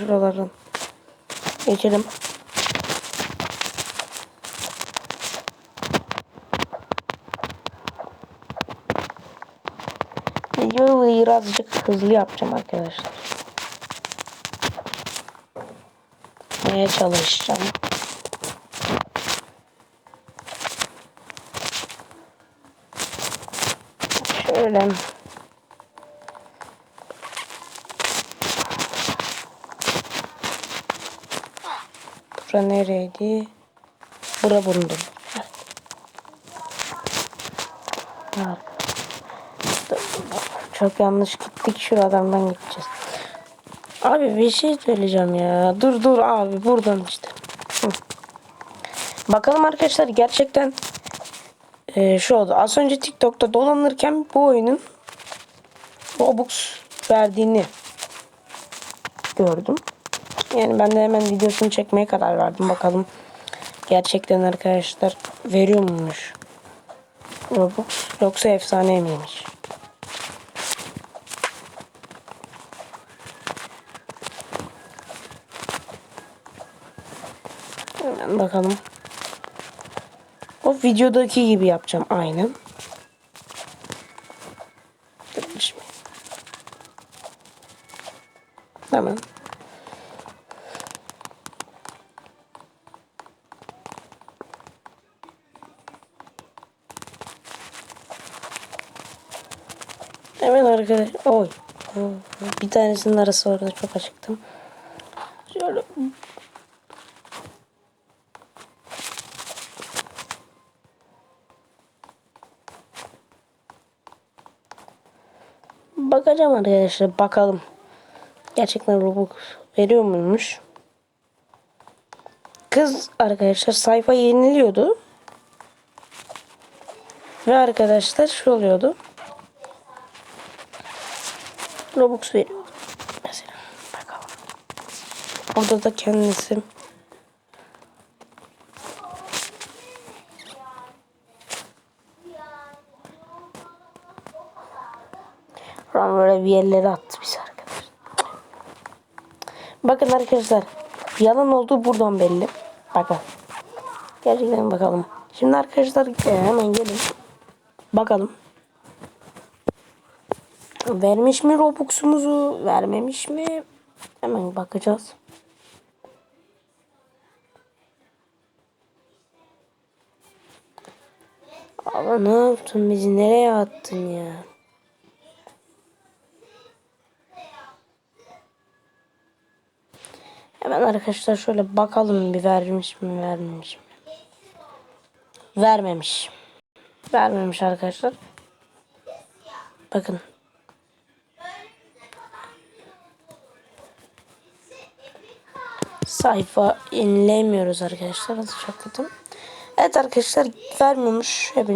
şuraların. Geçelim. Videoyu birazcık hızlı yapacağım arkadaşlar. Neye çalışacağım? Şöyle. Bura nereydi? Bura bulundum. Çok yanlış gittik. Şuradan gideceğiz. Abi bir şey söyleyeceğim ya. Dur dur abi buradan işte. Bakalım arkadaşlar gerçekten e, şu oldu. Az önce TikTok'ta dolanırken bu oyunun Robux verdiğini gördüm. Yani ben de hemen videosunu çekmeye karar verdim. Bakalım gerçekten arkadaşlar veriyor muymuş Robux yoksa efsane miymiş? Hemen bakalım. O videodaki gibi yapacağım aynen. Tamam. Hemen arkadaş. Oy. Bir tanesinin arası orada çok açıktım. Şöyle Bakacağım arkadaşlar bakalım. Gerçekten Robux veriyor muymuş? Kız arkadaşlar sayfa yeniliyordu. Ve arkadaşlar şu oluyordu. Robux veriyordu. Mesela bakalım. Orada da kendisi an böyle bir yerlere attı biz arkadaşlar. Bakın arkadaşlar. Yalan olduğu buradan belli. Bakın. Gerçekten bakalım. Şimdi arkadaşlar e, hemen gelin. Bakalım. Vermiş mi Robux'umuzu? Vermemiş mi? Hemen bakacağız. Ama ne yaptın bizi nereye attın ya? Hemen arkadaşlar şöyle bakalım bir vermiş mi vermemiş mi? Vermemiş. Vermemiş arkadaşlar. Bakın. Sayfa inlemiyoruz arkadaşlar. Çok kötü. Evet arkadaşlar vermemiş. Hepiniz